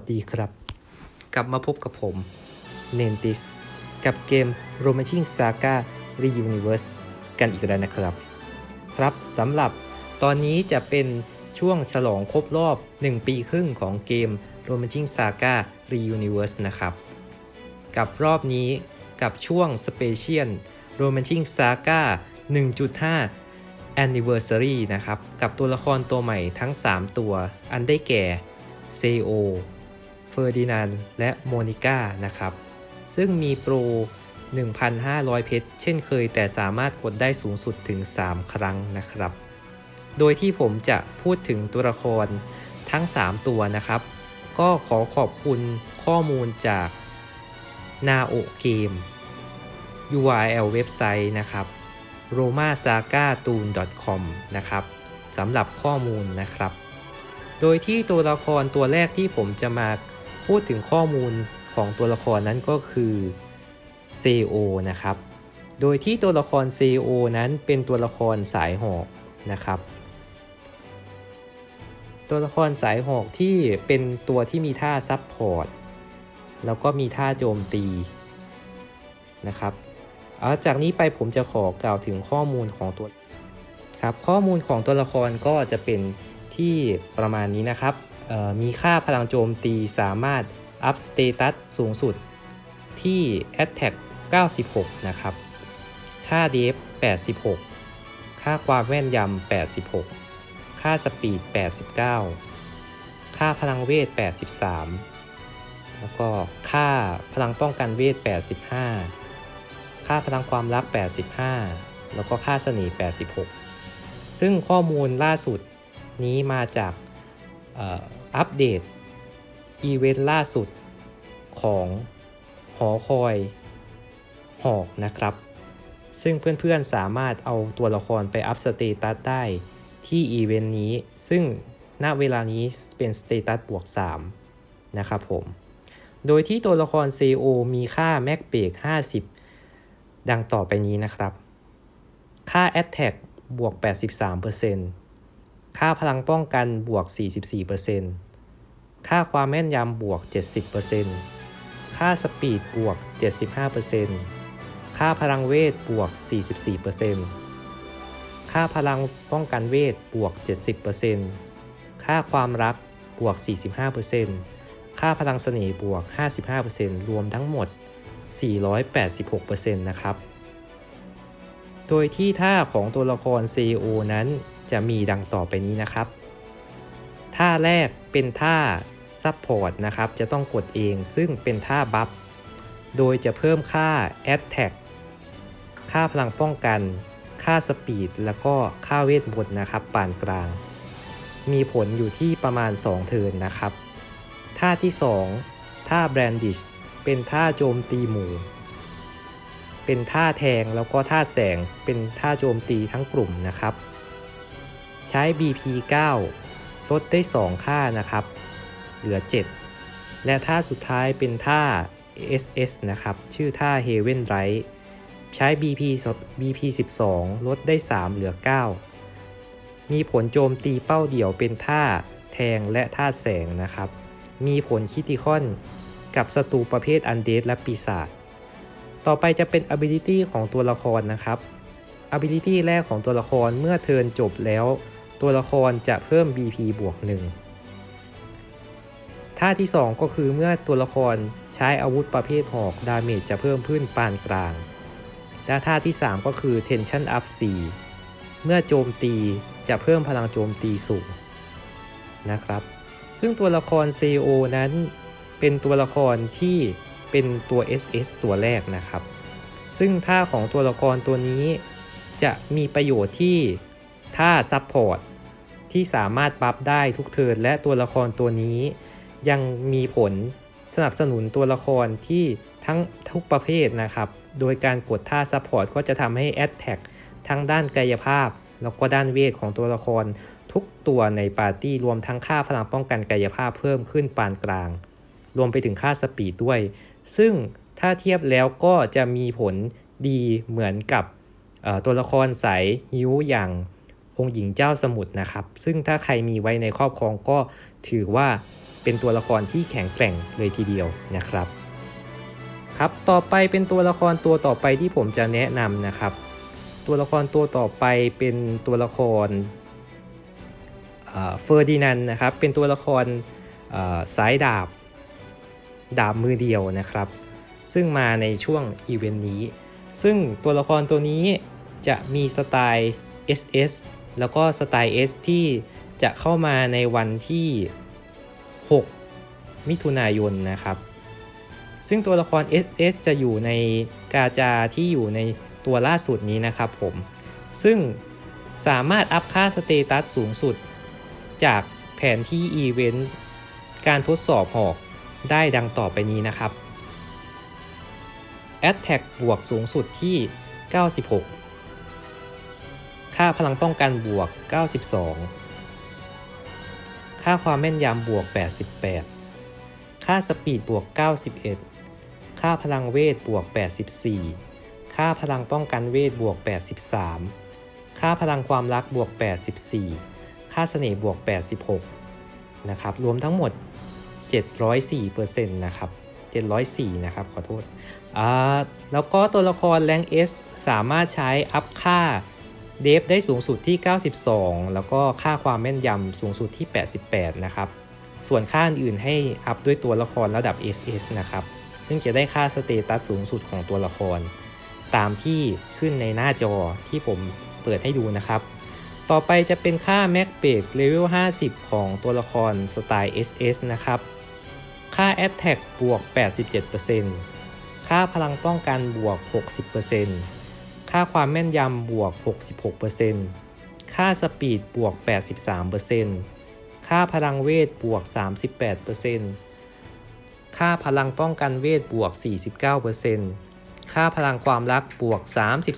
สดีครับ กลับมาพบกับผมเนนติสกับเกม r o m a n c i n g Saga Reuniverse กันอีกแล้วนะครับ ครับสำหรับตอนนี้จะเป็นช่วงฉลองครบรอบ 1 ปีครึ่งของเกม r o m a n c i n g Saga Reuniverse นะครับ กับรอบนี้กับช่วง Special r o m a n c i n g Saga 1.5 Anniversary นะครับ กับตัวละครตัวใหม่ทั้ง 3 ตัว อันได้แก่เซโอ เฟอร์ดินานและโมนิก้านะครับ ซึ่งมีโปร 1,500 เพชรเช่นเคย แต่สามารถกดได้สูงสุดถึง 3 ครั้งนะครับ โดยที่ผมจะพูดถึงตัวละครทั้ง 3 ตัวนะครับ ก็ขอขอบคุณข้อมูลจาก Nao Game URL เว็บไซต์นะครับ romasagatoon.com นะครับสำหรับข้อมูลนะครับ โดยที่ตัวละครตัวแรกที่ผมจะมา พูดถึงข้อมูลของตัวละครนั้นก็คือเซโอนะครับ โดยที่ตัวละครเซโอนั้นเป็นตัวละครสายหอกนะครับ ตัวละครสายหอกที่เป็นตัวที่มีท่าซับพอร์ตแล้วก็มีท่าโจมตีนะครับเอาจากนี้ไปผมจะขอกล่าวถึงข้อมูลของตัวครับข้อมูลของตัวละครก็จะเป็นที่ประมาณนี้นะครับ มีค่าพลังโจมตีสามารถอัพสเตตัสสูงสุดที่ Attack 96 นะครับ ค่า Def 86 ค่าความแม่นยำ 86 ค่าสปีด 89 ค่าพลังเวท 83 แล้วก็ค่าพลังป้องกันเวท 85 ค่าพลังความรัก85 แล้วก็ค่าเสน่ห์ 86 ซึ่งข้อมูลล่าสุดนี้มาจาก อัปเดต อีเวนต์ล่าสุดของหอคอยหอกนะครับ ซึ่งเพื่อนๆสามารถเอาตัวละครไปอัพสเตตัสได้ที่อีเวนต์นี้ ซึ่งณเวลานี้เป็นสเตตัสบวก 3 นะครับผม โดยที่ตัวละคร CO มีค่าแม็กเบรก50 ดังต่อไปนี้นะครับ ค่า Attack บวก 83% ค่าพลังป้องกันบวก 44%ค่าความแม่นยำบวก 70%ค่าสปีดบวก 75%ค่าพลังเวทบวก 44%ค่าพลังป้องกันเวทบวก 70%ค่าความรักบวก 45%ค่าพลังเสน่ห์บวก 55%รวมทั้งหมด 486%นะครับ โดยที่ท่าของตัวละคร CEO นั้นจะมีดังต่อไปนี้นะครับ ท่าแรกเป็นท่าซับพอร์ตนะครับ จะต้องกดเองซึ่งเป็นท่าบัฟ โดยจะเพิ่มค่า Attack ค่าพลังป้องกัน ค่าสปีด แล้วก็ค่าเวทมนต์นะครับปานกลาง มีผลอยู่ที่ประมาณ 2 เทินนะครับ ท่าที่ 2 ท่าแบรนดิชเป็นท่าโจมตีหมู่ เป็นท่าแทงแล้วก็ท่าแสงเป็นท่าโจมตีทั้งกลุ่มนะครับ ใช้ BP 9ลดได้ 2 ค่านะครับ เหลือ 7 และท่าสุดท้ายเป็นท่า SS นะครับ ชื่อท่า Heaven Right ใช้ BP BP 12 ลดได้ 3 เหลือ 9 มีผลโจมตีเป้าเดี่ยวเป็นท่าแทงและท่าแสงนะครับ มีผลคิติคอนกับศัตรูประเภทอันเด d และปีศาจ ต่อไปจะเป็น ability ของตัวละครนะครับ ability แรกของตัวละครเมื่อเทิร์นจบแล้ว ตัวละครจะเพิ่ม BP บวก1ท่าที่ 2 ก็คือเมื่อตัวละครใช้อาวุธประเภทหอก ดาเมจจะเพิ่มขึ้นปานกลาง และท่าที่ 3 ก็คือ tension up 4 เมื่อโจมตีจะเพิ่มพลังโจมตีสูงนะครับ ซึ่งตัวละคร CO นั้นเป็นตัวละครที่ เป็นตัว SS ตัวแรกนะครับ ซึ่งท่าของตัวละครตัวนี้จะมีประโยชน์ที่ท่าซับพอร์ตที่สามารถบัฟได้ทุกเทิร์นและตัวละครตัวนี้ ยังมีผลสนับสนุนตัวละครที่ทั้งทุกประเภทนะครับ โดยการกดท่าซับพอร์ตก็จะทำให้แอดแท็กทั้งด้านกายภาพ แล้วก็ด้านเวทของตัวละคร ทุกตัวในปาร์ตี้รวมทั้งค่าพลังป้องกันกายภาพเพิ่มขึ้นปานกลาง รวมไปถึงค่าสปีดด้วย ซึ่งถ้าเทียบแล้วก็จะมีผลดีเหมือนกับตัวละครสายฮิ้วอย่างองค์หญิงเจ้าสมุทรนะครับ ซึ่งถ้าใครมีไว้ในครอบครองก็ถือว่าเป็นตัวละครที่แข็งแกร่งเลยทีเดียวนะครับ ครับต่อไปเป็นตัวละครตัวต่อไปที่ผมจะแนะนำนะครับ ตัวละครตัวต่อไปเป็นตัวละครเฟอร์ดินันนะครับ เป็นตัวละครสายดาบ ดาบมือเดียวนะครับ ซึ่งมาในช่วงอีเวนต์นี้ ซึ่งตัวละครตัวนี้จะมีสไตล์ SS แล้วก็สไตล์ S ที่จะเข้ามาในวันที่ 6 มิถุนายนนะครับ ซึ่งตัวละคร SS จะอยู่ในกาจาที่อยู่ในตัวล่าสุดนี้นะครับผม ซึ่งสามารถอัพค่าสเตตัสสูงสุด จากแผนที่อีเวนต์การทดสอบหอก ได้ดังต่อไปนี้นะครับ Attack บวกสูงสุดที่ 96 ค่าพลังป้องกันบวก 92 ค่าความแม่นยำบวก 88 ค่าสปีดบวก 91 ค่าพลังเวทบวก 84 ค่าพลังป้องกันเวทบวก 83 ค่าพลังความรักบวก 84 ค่าเสน่ห์บวก 86 นะครับ รวมทั้งหมด 704%นะครับ704 นะครับ ขอโทษอ่าแล้วก็ตัวละครแรง S สามารถใช้อัพค่าเดฟได้สูงสุดที่ 92 แล้วก็ค่าความแม่นยำสูงสุดที่ 88 นะครับ ส่วนค่าอื่นให้อัพด้วยตัวละครระดับ SS นะครับ ซึ่งจะได้ค่าสเตตัสสูงสุดของตัวละคร ตามที่ขึ้นในหน้าจอที่ผมเปิดให้ดูนะครับ ต่อไปจะเป็นค่า Max b r e a k Level 50 ของตัวละครสไตล์ SS นะครับ ค่า Attack บวก 87%ค่าพลังป้องกันบวก 60%ค่าความแม่นยำบวก 66%ค่าสปีดบวก 83%ค่าพลังเวทบวก 38%ค่าพลังป้องกันเวทบวก 49%ค่าพลังความรักบวก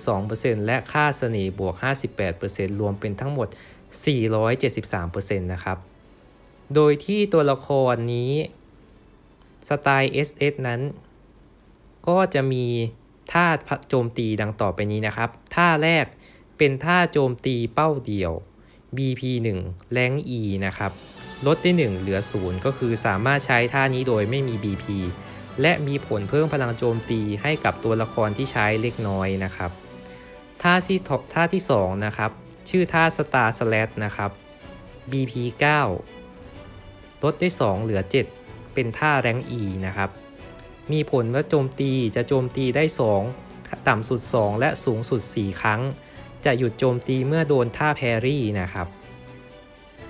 32%และค่าเสน่ห์บวก 58%รวมเป็นทั้งหมด 473%นะครับ โดยที่ตัวละครนี้ สไตล์ SS นั้น ก็จะมีท่าโจมตีดังต่อไปนี้นะครับ ท่าแรกเป็นท่าโจมตีเป้าเดียว BP1 แรง E นะครับ ลดได้ 1 เหลือ 0 ก็คือสามารถใช้ท่านี้โดยไม่มี BP และมีผลเพิ่มพลังโจมตีให้กับตัวละครที่ใช้เล็กน้อยนะครับ ท่าที่ท็อปท่าที่ 2 นะครับ ชื่อท่า Star Slash นะครับ BP9 ลดได้ 2 เหลือ 7 เป็นท่าแรง E นะครับ มีผลว่าโจมตีจะโจมตีได้ 2 ต่ำสุด 2 และสูงสุด 4 ครั้ง จะหยุดโจมตีเมื่อโดนท่าแพรี่นะครับ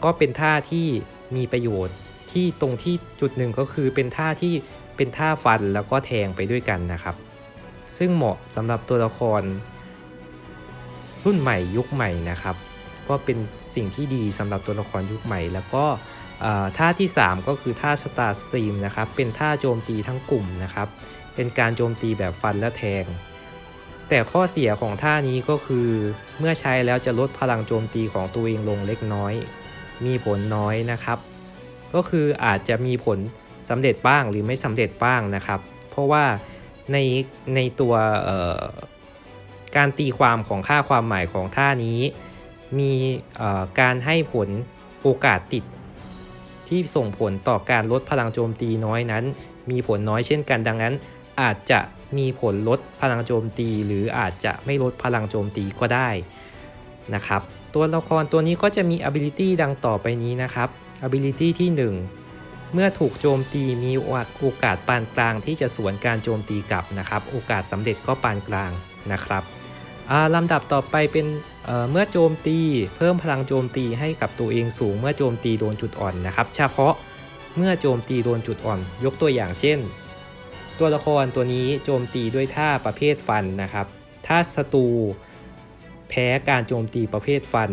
ก็เป็นท่าที่มีประโยชน์ที่ตรงที่จุดหนึ่งก็คือเป็นท่าที่เป็นท่าฟันแล้วก็แทงไปด้วยกันนะครับ ซึ่งเหมาะสำหรับตัวละคร รุ่นใหม่ยุคใหม่นะครับ ก็เป็นสิ่งที่ดีสำหรับตัวละครยุคใหม่ แล้วก็ ท่าที่ 3 ก็คือท่า Star Stream นะครับ เป็นท่าโจมตีทั้งกลุ่มนะครับ เป็นการโจมตีแบบฟันและแทง แต่ข้อเสียของท่านี้ก็คือเมื่อใช้แล้วจะลดพลังโจมตีของตัวเองลงเล็กน้อย มีผลน้อยนะครับ ก็คืออาจจะมีผลสำเร็จบ้างหรือไม่สำเร็จบ้างนะครับ เพราะว่าในในตัวการตีความของค่าความหมายของท่านี้ มีการให้ผลโอกาสติด ที่ส่งผลต่อการลดพลังโจมตีน้อยนั้น มีผลน้อยเช่นกันดังนั้น อาจจะมีผลลดพลังโจมตี หรืออาจจะไม่ลดพลังโจมตีก็ได้นะครับตัวละครตัวนี้ก็จะมี ability ดังต่อไปนี้นะครับ ability ที่ 1 เมื่อถูกโจมตีมีโอกาสปานกลางที่จะสวนการโจมตีกลับนะครับ โอกาสสำเร็จก็ปานกลางนะครับ ลำดับต่อไปเป็นเเมื่อโจมตี เพิ่มพลังโจมตีให้กับตัวเองสูง เมื่อโจมตีโดนจุดอ่อนนะครับ เฉพาะเมื่อโจมตีโดนจุดอ่อน ยกตัวอย่างเช่น ตัวละครตัวนี้โจมตีด้วยท่าประเภทฟันนะครับ ถ้าศัตรูแพ้การโจมตีประเภทฟัน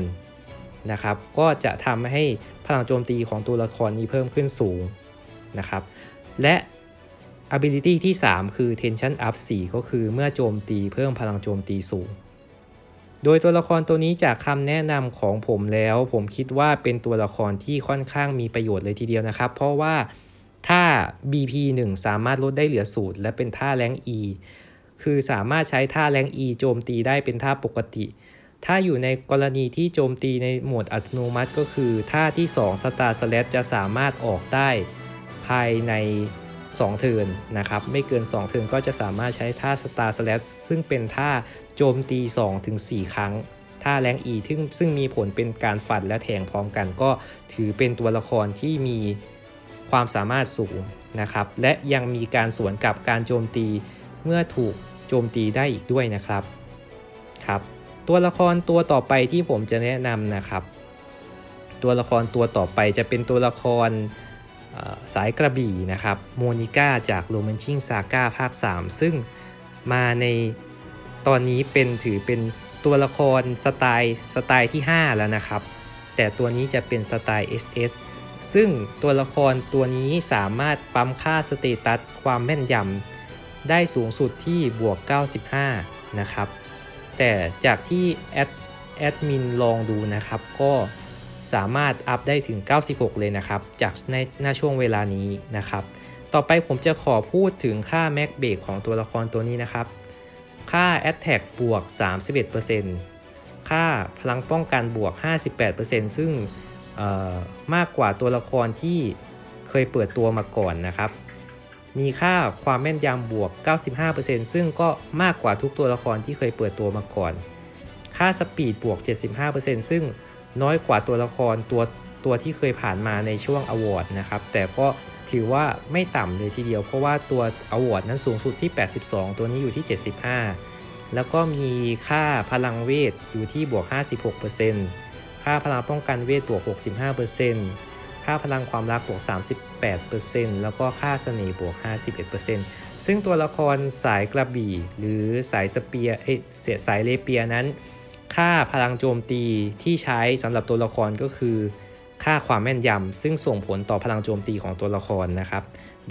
นะครับ ก็จะทำให้พลังโจมตีของตัวละครนี้เพิ่มขึ้นสูงนะครับ และ ability ที่ 3 คือ tension up 4 ก็คือเมื่อโจมตีเพิ่มพลังโจมตีสูง โดยตัวละครตัวนี้จากคำแนะนำของผมแล้ว ผมคิดว่าเป็นตัวละครที่ค่อนข้างมีประโยชน์เลยทีเดียวนะครับ เพราะว่าถ้า BP 1 สามารถลดได้เหลือสูตรและเป็นท่าแรง E คือสามารถใช้ท่าแรง E โจมตีได้เป็นท่าปกติ ถ้าอยู่ในกรณีที่โจมตีในโหมดอัตโนมัติก็คือท่าที่ 2 Star Slash จะสามารถออกได้ภายใน 2 เทิร์นนะครับ ไม่เกิน 2 เทิร์นก็จะสามารถใช้ท่า Star Slash ซึ่งเป็นท่าโจมตี 2-4 ครั้ง ท่าแรงอีซึ่งซึ่งมีผลเป็นการฟันและแทงพร้อมกัน ก็ถือเป็นตัวละครที่มีความสามารถสูงนะครับ และยังมีการสวนกับการโจมตีเมื่อถูกโจมตีได้อีกด้วยนะครับครับตัวละครตัวต่อไปที่ผมจะแนะนำนะครับ ตัวละครตัวต่อไปจะเป็นตัวละคร สายกระบี่นะครับโมนิก้าจากโรแมนชิงซาก้าภาค 3 ซึ่งมาในตอนนี้เป็นถือเป็นตัวละครสไตล์สไตล์ที่ 5 แล้วนะครับ แต่ตัวนี้จะเป็นสไตล์ SS ซึ่งตัวละครตัวนี้สามารถปั๊มค่าสเตตัสความแม่นยำได้สูงสุดที่บวก 95 นะครับ แต่จากที่แอดแอดมินลองดูนะครับก็ สามารถอัพได้ถึง 96 เลยนะครับ จากในหน้าช่วงเวลานี้นะครับ ต่อไปผมจะขอพูดถึงค่าแม็กเบรกของตัวละครตัวนี้นะครับ ค่า Attack บวก 31%ค่าพลังป้องกันบวก 58%ซึ่งเอ่อมากกว่าตัวละครที่เคยเปิดตัวมาก่อนนะครับ มีค่าความแม่นยำบวก 95%ซึ่งก็มากกว่าทุกตัวละครที่เคยเปิดตัวมาก่อน ค่าสปีดบวก 75%ซึ่ง น้อยกว่าตัวละครตัวตัวที่เคยผ่านมาในช่วงอวอร์ดนะครับแต่ก็ถือว่าไม่ต่ำเลยทีเดียว เพราะว่าตัวอวอร์ดนั้นสูงสุดที่ 82 ตัวนี้อยู่ที่ 75 แล้วก็มีค่าพลังเวทอยู่ที่บวก 56%ค่าพลังป้องกันเวทบวก 65%ค่าพลังความรักบวก 38%แล้วก็ค่าเสน่ห์บวก 51%ซึ่งตัวละครสายกระบี่หรือสายสเปียเอเสียสายเลเปียนั้น ค่าพลังโจมตีที่ใช้สำหรับตัวละครก็คือ ค่าความแม่นยำซึ่งส่งผลต่อพลังโจมตีของตัวละครนะครับ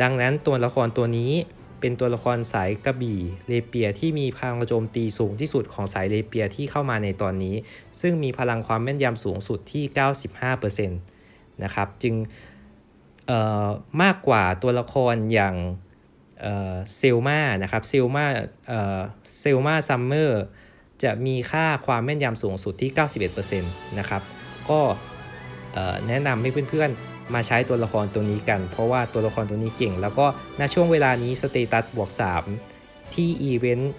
ดังนั้นตัวละครตัวนี้เป็นตัวละครสายกระบี่เลเปียที่มีพลังโจมตีสูงที่สุดของสายเลเปียที่เข้ามาในตอนนี้ ซึ่งมีพลังความแม่นยำสูงสุดที่ 95%นะครับจึงมากกว่าตัวละครอย่างเซลมานะครับเซลมาเอ่อเซลมาซัมเมอร์ จะมีค่าความแม่นยำสูงสุดที่ 91%นะครับ ก็แนะนำให้เพื่อนๆ มาใช้ตัวละครตัวนี้กัน เพราะว่าตัวละครตัวนี้เก่ง แล้วก็ณช่วงเวลานี้สเตตัสบวก 3 ที่อีเวนต์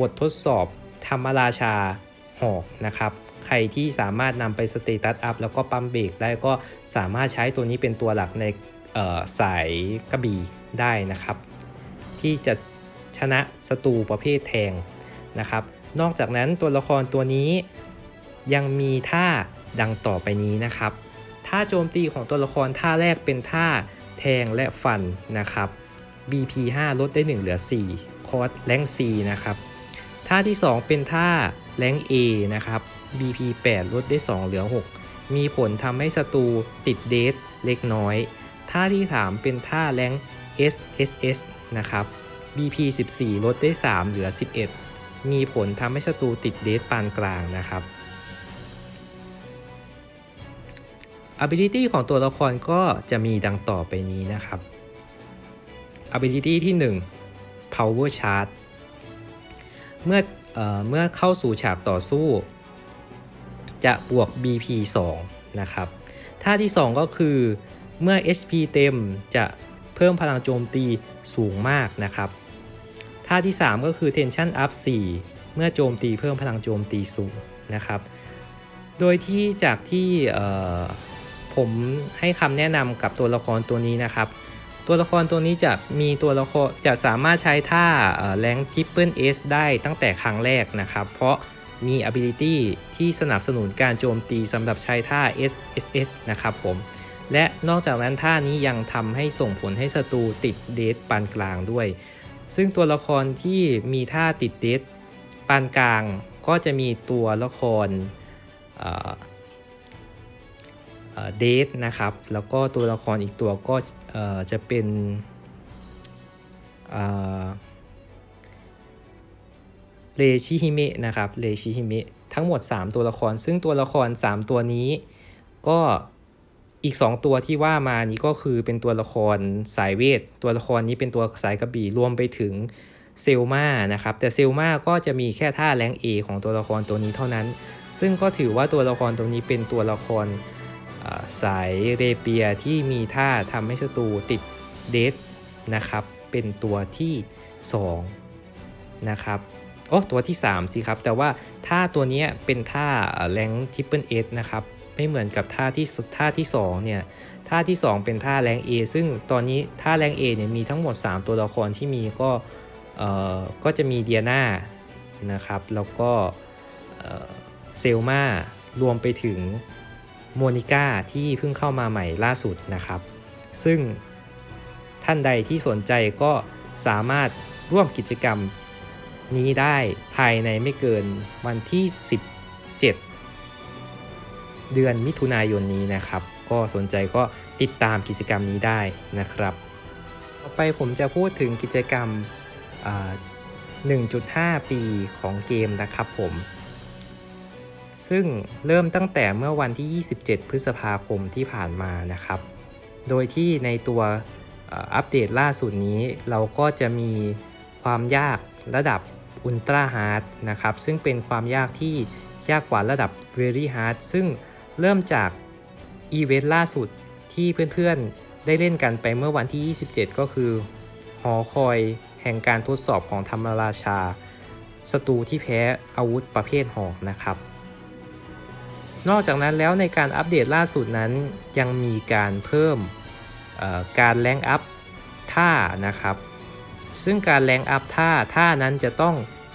บททดสอบธรรมราชาหอกนะครับใครที่สามารถนำไปสเตตัสอัพแล้วก็ปั๊มเบรกได้ก็สามารถใช้ตัวนี้เป็นตัวหลักในสายกระบี่ได้นะครับ ที่จะชนะศัตรูประเภทแทงนะครับ นอกจากนั้นตัวละครตัวนี้ยังมีท่าดังต่อไปนี้นะครับ ท่าโจมตีของตัวละครท่าแรกเป็นท่าแทงและฟันนะครับ BP 5 ลดได้ 1 เหลือ 4 คอร์สแรง C นะครับ ท่าที่ 2 เป็นท่าแรง A นะครับ BP 8 ลดได้ 2 เหลือ 6 มีผลทำให้ศัตรูติดเดทเล็กน้อย ท่าที่ 3 เป็นท่าแรง SSS นะครับ BP 14 ลดได้ 3 เหลือ 11 มีผลทำให้ศัตรูติดเดทปานกลางนะครับ ability ของตัวละครก็จะมีดังต่อไปนี้นะครับ ability ที่ 1 power charge เมื่อเออเมื่อเข้าสู่ฉากต่อสู้ จะบวก BP 2นะครับท่าที่ 2 ก็คือเมื่อ HP เต็มจะเพิ่มพลังโจมตีสูงมากนะครับ ท่าที่ 3 ก็คือ tension up 4 เมื่อโจมตีเพิ่มพลังโจมตีสูงนะครับ โดยที่จากที่ผมให้คำแนะนำกับตัวละครตัวนี้นะครับ ตัวละครตัวนี้จะมีตัวละครจะสามารถใช้ท่าแรงทิปเปิลเอสได้ตั้งแต่ครั้งแรกนะครับ เพราะมี ability ที่สนับสนุนการโจมตีสำหรับใช้ท่า SSS นะครับผม และนอกจากนั้นท่านี้ยังทำให้ส่งผลให้ศัตรูติดเดทปานกลางด้วย ซึ่งตัวละครที่มีท่าติดเดปานกลางก็จะมีตัวละครเดทนะครับ แล้วก็ตัวละครอีกตัวก็จะเป็นเลชิฮิเมะนะครับเลชิฮิเมะทั้งหมด 3 ตัวละคร ซึ่งตัวละคร 3 ตัวนี้ก็ อีก 2 ตัวที่ว่ามานี้ก็คือเป็นตัวละครสายเวท ตัวละครนี้เป็นตัวสายกระบี่รวมไปถึงเซลมานะครับ แต่เซลมาก็จะมีแค่ท่าแรง A ของตัวละครตัวนี้เท่านั้น ซึ่งก็ถือว่าตัวละครตัวนี้เป็นตัวละครสายเรเปียที่มีท่าทำให้ศัตรูติดเดทนะครับ เป็นตัวที่ 2 นะครับโอ้ตัวที่ 3 สิครับ แต่ว่าท่าตัวนี้เป็นท่าแรงทิปเปิลเอนะครับ ไม่เหมือนกับท่าที่ท่าที่2เนี่ยท่าที่ 2 เป็นท่าแรง A ซึ่งตอนนี้ท่าแรง A เนี่ยมีทั้งหมด 3 ตัวละครที่มีก็เอ่อก็จะมีเดียนานะครับแล้วก็เอ่อเซลมารวมไปถึงโมนิก้าที่เพิ่งเข้ามาใหม่ล่าสุดนะครับ ซึ่งท่านใดที่สนใจก็สามารถร่วมกิจกรรมนี้ได้ภายในไม่เกินวันที่ 17 เดือนมิถุนายนนี้นะครับ ก็สนใจก็ติดตามกิจกรรมนี้ได้นะครับ ต่อไปผมจะพูดถึงกิจกรรมอ่า1.5 ปีของเกมนะครับผม ซึ่งเริ่มตั้งแต่เมื่อวันที่ 27 พฤษภาคมที่ผ่านมานะครับ โดยที่ในตัวอัปเดตล่าสุดนี้เราก็จะมีความยากระดับอุลตร้าฮาร์ดนะครับ ซึ่งเป็นความยากที่ยากกว่าระดับ Very Hard ซึ่ง เริ่มจากอีเวนต์ล่าสุดที่เพื่อนๆได้เล่นกันไปเมื่อวันที่ 27 ก็คือ หอคอยแห่งการทดสอบของธรรมราชาศัตรูที่แพ้อาวุธประเภทหอกนะครับ นอกจากนั้นแล้วในการอัปเดตล่าสุดนั้นยังมีการเพิ่มการแรงอัพท่านะครับ ซึ่งการแรงอัพท่าท่านั้นจะต้อง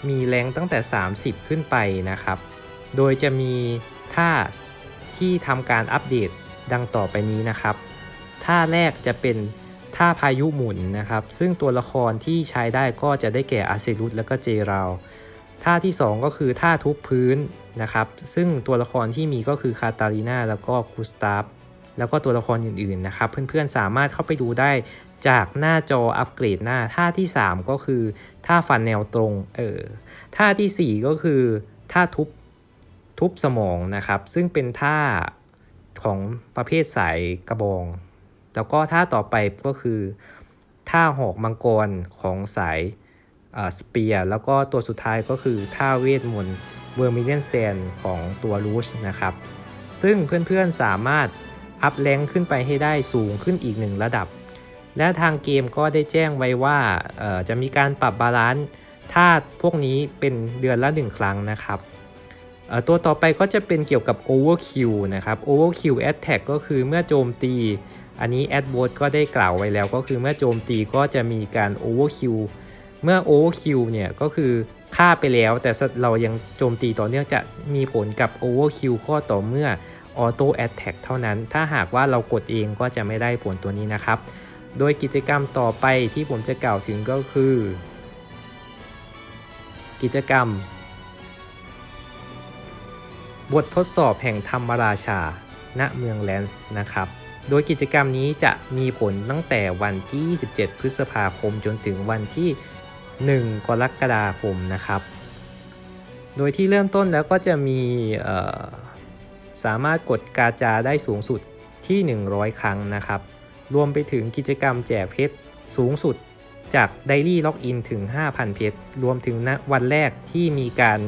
มีแรงตั้งแต่ 30 ขึ้นไปนะครับ โดยจะมีท่า ที่ทำการอัปเดตดังต่อไปนี้นะครับ ท่าแรกจะเป็นท่าพายุหมุนนะครับ ซึ่งตัวละครที่ใช้ได้ก็จะได้แก่อาเซรุสและก็เจราวท่าที่ 2 ก็คือท่าทุบพื้นนะครับ ซึ่งตัวละครที่มีก็คือคาตาลีนาแล้วก็กุสตาฟแล้วก็ตัวละครอื่นๆนะครับ เพื่อนๆสามารถเข้าไปดูได้จากหน้าจออัปเกรดหน้าท่าที่ 3 ก็คือท่าฟันแนวตรงเออท่าทีสี่4 ก็คือท่าทุบ ทุบสมองนะครับ ซึ่งเป็นท่าของประเภทสายกระบอง แล้วก็ท่าต่อไปก็คือท่าหอกมังกรของสายสเปียร์แล้วก็ตัวสุดท้ายก็คือท่าเวทมนต์เวอร์มิเลียนแซนของตัวรูชนะครับ ซึ่งเพื่อนๆสามารถอัพแรงขึ้นไปให้ได้สูงขึ้นอีกหนึ่งระดับ และทางเกมก็ได้แจ้งไว้ว่าจะมีการปรับบาลานซ์ท่าพวกนี้เป็นเดือนละหนึ่งครั้งนะครับ ตัวต่อไปก็จะเป็นเกี่ยวกับ Overkill นะครับ Overkill Attack ก็คือเมื่อโจมตี อันนี้แอดบ r ก็ได้กล่าวไว้แล้วก็คือเมื่อโจมตีก็จะมีการ Overkill เมื่อ Overkill เนี่ยก็คือฆ่าไปแล้ว แต่เรายังโจมตีต่อเนื่องจะมีผลกับ Overkill ก็ต่อเมื่อ Auto Attack เท่านั้น ถ้าหากว่าเรากดเองก็จะไม่ได้ผลตัวนี้นะครับ โดยกิจกรรมต่อไปที่ผมจะกล่าวถึงก็คือ กิจกรรม บททดสอบแห่งธรรมราชา ณ เมืองแลนส์นะครับ โดยกิจกรรมนี้จะมีผลตั้งแต่วันที่ 27 พฤษภาคมจนถึงวันที่ 1 กรกฎาคมนะครับ โดยที่เริ่มต้นแล้วก็จะมีสามารถกดกาจาได้สูงสุดที่ 100 ครั้งนะครับ รวมไปถึงกิจกรรมแจกเพชรสูงสุดจากไดรี่ล็อกอินถึง 5,000 เพชร รวมถึงณวันแรกที่มีการ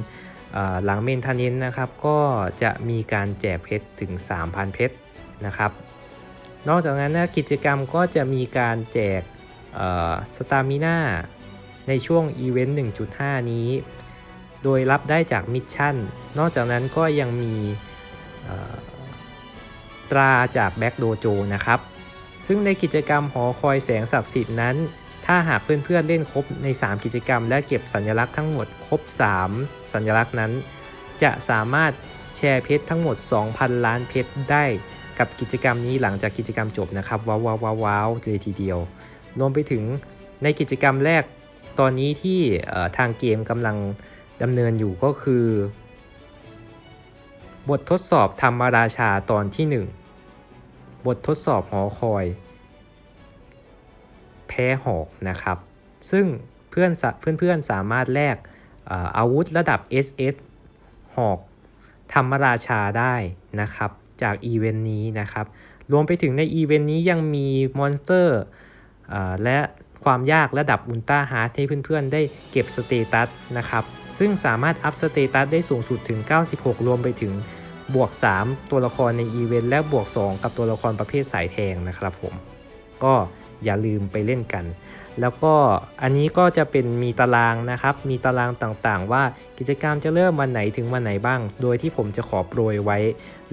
หลังเมนเทนเนนนะครับก็จะมีการแจกเพชรถึง 3,000 เพชรนะครับ นอกจากนั้นนะกิจกรรมก็จะมีการแจกสตามิน่าในช่วงอีเวนต์ 1.5 นี้ โดยรับได้จากมิชชั่น นอกจากนั้นก็ยังมีตราจากแบ็กโดโจนะครับ ซึ่งในกิจกรรมหอคอยแสงศักดิ์สิทธิ์นั้น ถ้าหากเพื่อนๆเล่นครบใน 3 กิจกรรม และเก็บสัญลักษณ์ทั้งหมดครบ 3 สัญลักษณ์นั้น จะสามารถแชร์เพชรทั้งหมด 2,000 ล้านเพชรได้กับกิจกรรมนี้หลังจากกิจกรรมจบนะครับว้าวว้าวว้าววาวเลยทีเดียว รวมไปถึงในกิจกรรมแรกตอนนี้ที่ทางเกมกำลังดำเนินอยู่ก็คือ บททดสอบธรรมราชาตอนที่ 1 บททดสอบหอคอย แพ้หอกนะครับ ซึ่งเพื่อนเพื่อนๆสามารถแลกอาวุธระดับ SS หอกธรรมราชาได้นะครับ จากอีเวนต์นี้นะครับ รวมไปถึงในอีเวนต์นี้ยังมีมอนสเตอร์และความยากระดับอุลตร้าฮาร์ดให้เพื่อนๆ ได้เก็บสเตตัสนะครับ ซึ่งสามารถอัพสเตตัสได้สูงสุดถึง 96 รวมไปถึงบวก 3 ตัวละครในอีเวนต์และบวก 2 กับตัวละครประเภทสายแทงนะครับผม ก็ อย่าลืมไปเล่นกัน แล้วก็อันนี้ก็จะเป็นมีตารางนะครับ มีตารางต่างๆ ว่ากิจกรรมจะเริ่มวันไหนถึงวันไหนบ้าง โดยที่ผมจะขอโปรยไว้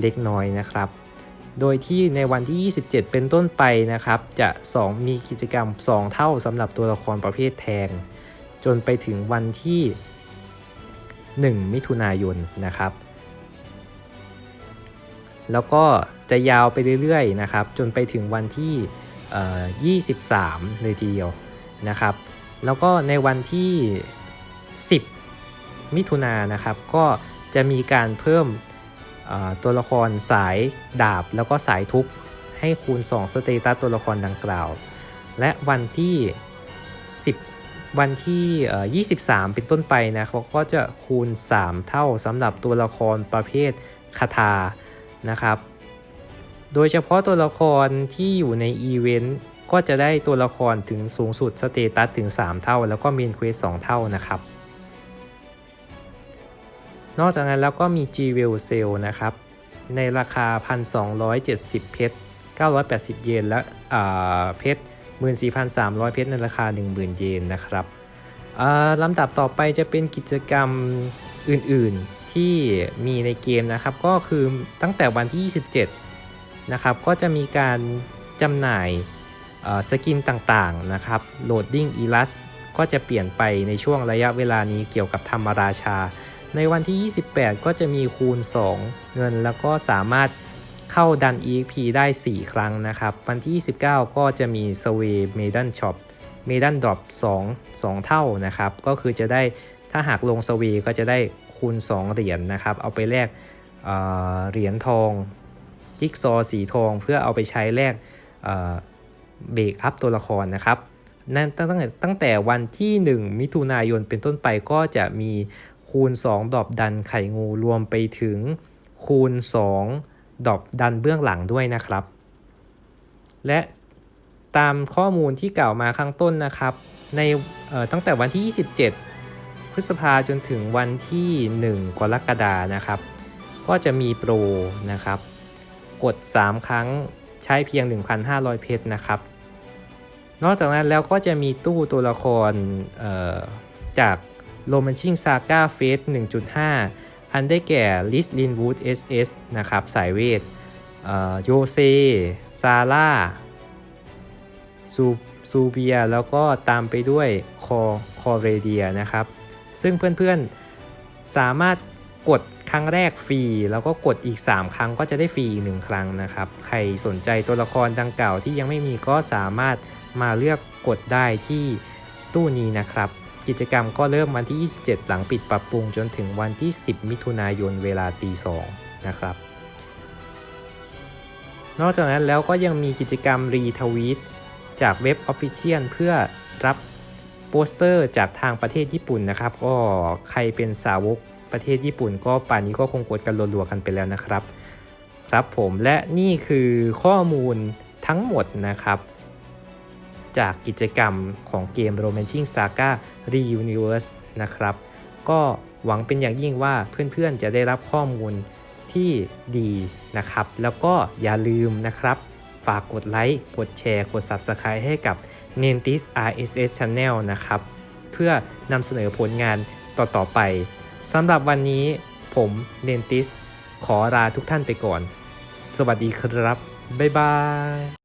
เล็กน้อยนะครับ โดยที่ในวันที่ 27 เป็นต้นไปนะครับ จะ 2 มีกิจกรรม 2 เท่าสำหรับตัวละครประเภทแทง จนไปถึงวันที่ 1 มิถุนายนนะครับแล้วก็จะยาวไปเรื่อยๆนะครับ จนไปถึงวันที่ 23 เลยทีเดียวนะครับ แล้วก็ในวันที่ 10 มิถุนานะครับ ก็จะมีการเพิ่มตัวละครสายดาบแล้วก็สายทุบให้คูณ 2 สเตตัสตัวละครดังกล่าว และวันที่ 10 วันที่ 23 เป็นต้นไปนะเขาก็จะคูณ 3 เท่าสำหรับตัวละครประเภทคาถานะครับ โดยเฉพาะตัวละครที่อยู่ในอีเวนต์ก็จะได้ตัวละครถึงสูงสุดสเตตัสถึง 3 เท่า แล้วก็เมนเควส2เท่านะครับ นอกจากนั้นแล้วก็มี G w e l Sale นะครับ ในราคา 1,270 เพชร 980 เยน และอ่าเพชร 14,300 เพชร ในราคา 10,000 เยนนะครับลำดับต่อไปจะเป็นกิจกรรมอื่น ๆ ที่มีในเกมนะครับ ก็คือตั้งแต่วันที่ 27 นะครับ ก็จะมีการจำหน่ายสกินต่างๆนะครับ Loading e l a s ก็จะเปลี่ยนไปในช่วงระยะเวลานี้เกี่ยวกับธรรมราชา ในวันที่ 28 ก็จะมีคูณ 2 เงินแล้วก็สามารถเข้าดัน EXP ได้ 4 ครั้งนะครับ วันที่ 29 ก็จะมี s w a y Maiden Shop Maiden Drop 2 2 เท่านะครับ ก็คือจะได้ถ้าหากลง s w a y ก็จะได้คูณ 2 เหรียญนนะครับ เอาไปแลกเเหรียญทอง จิ๊กซอว์สีทองเพื่อเอาไปใช้แลกเบรกอัพตัวละครนะครับนั่นตั้งแต่ตั้งแต่วันที่ 1 มิถุนายนเป็นต้นไปก็จะมีคูณ 2 ดอบดันไข่งูรวมไปถึงคูณ 2 ดอบดันเบื้องหลังด้วยนะครับ และตามข้อมูลที่กล่าวมาข้างต้นนะครับ ในตั้งแต่วันที่ 27 พฤษภาจนถึงวันที่ 1 กรกฎานะครับ ก็จะมีโปรนะครับ กด 3 ครั้งใช้เพียง 1,500 เพชรนะครับ นอกจากนั้นแล้วก็จะมีตู้ตัวละครจาก r o m a n c i n g Saga Phase 1.5 อันได้แก่ลิสลินวูด SS นะครับ สายเวทโยเซ ซาร่าซูซูเบีย แล้วก็ตามไปด้วยคอคอเรเดียนะครับ ซึ่งเพื่อนๆสามารถกด รั้งแรกฟรี แล้วก็กดอีก 3 ครั้งก็จะได้ฟรีอีกหนึ่งครั้งนะครับ ใครสนใจตัวละครดังกล่าวที่ยังไม่มีก็สามารถมาเลือกกดได้ที่ตู้นี้นะครับ กิจกรรมก็เริ่มวันที่ 27 หลังปิดปรับปรุงจนถึงวันที่ 10 มิถุนายนเวลาตี2นะครับ นอกจากนั้นแล้วก็ยังมีกิจกรรมรีทวีตจากเว็บ Official เพื่อรับโปสเตอร์จากทางประเทศญี่ปุ่นนะครับ ก็ใครเป็นสาวก ประเทศญี่ปุ่น ก็ป่านนี้ก็คงกดกันรัวๆกันไปแล้วนะครับ ครับผมและนี่คือข้อมูลทั้งหมดนะครับ จากกิจกรรมของเกม Romancing Saga Reuniverse นะครับ ก็หวังเป็นอย่างยิ่งว่าเพื่อนๆจะได้รับข้อมูลที่ดีนะครับ แล้วก็อย่าลืมนะครับฝากกดไลค์ กดแชร์ กด Subscribe ให้กับ n e n t i s RSS Channel นะครับ เพื่อนำเสนอผลงานต่อ ๆ ไป สำหรับวันนี้ผมเดนติส ขอลาทุกท่านไปก่อน สวัสดีครับ บ๊ายบาย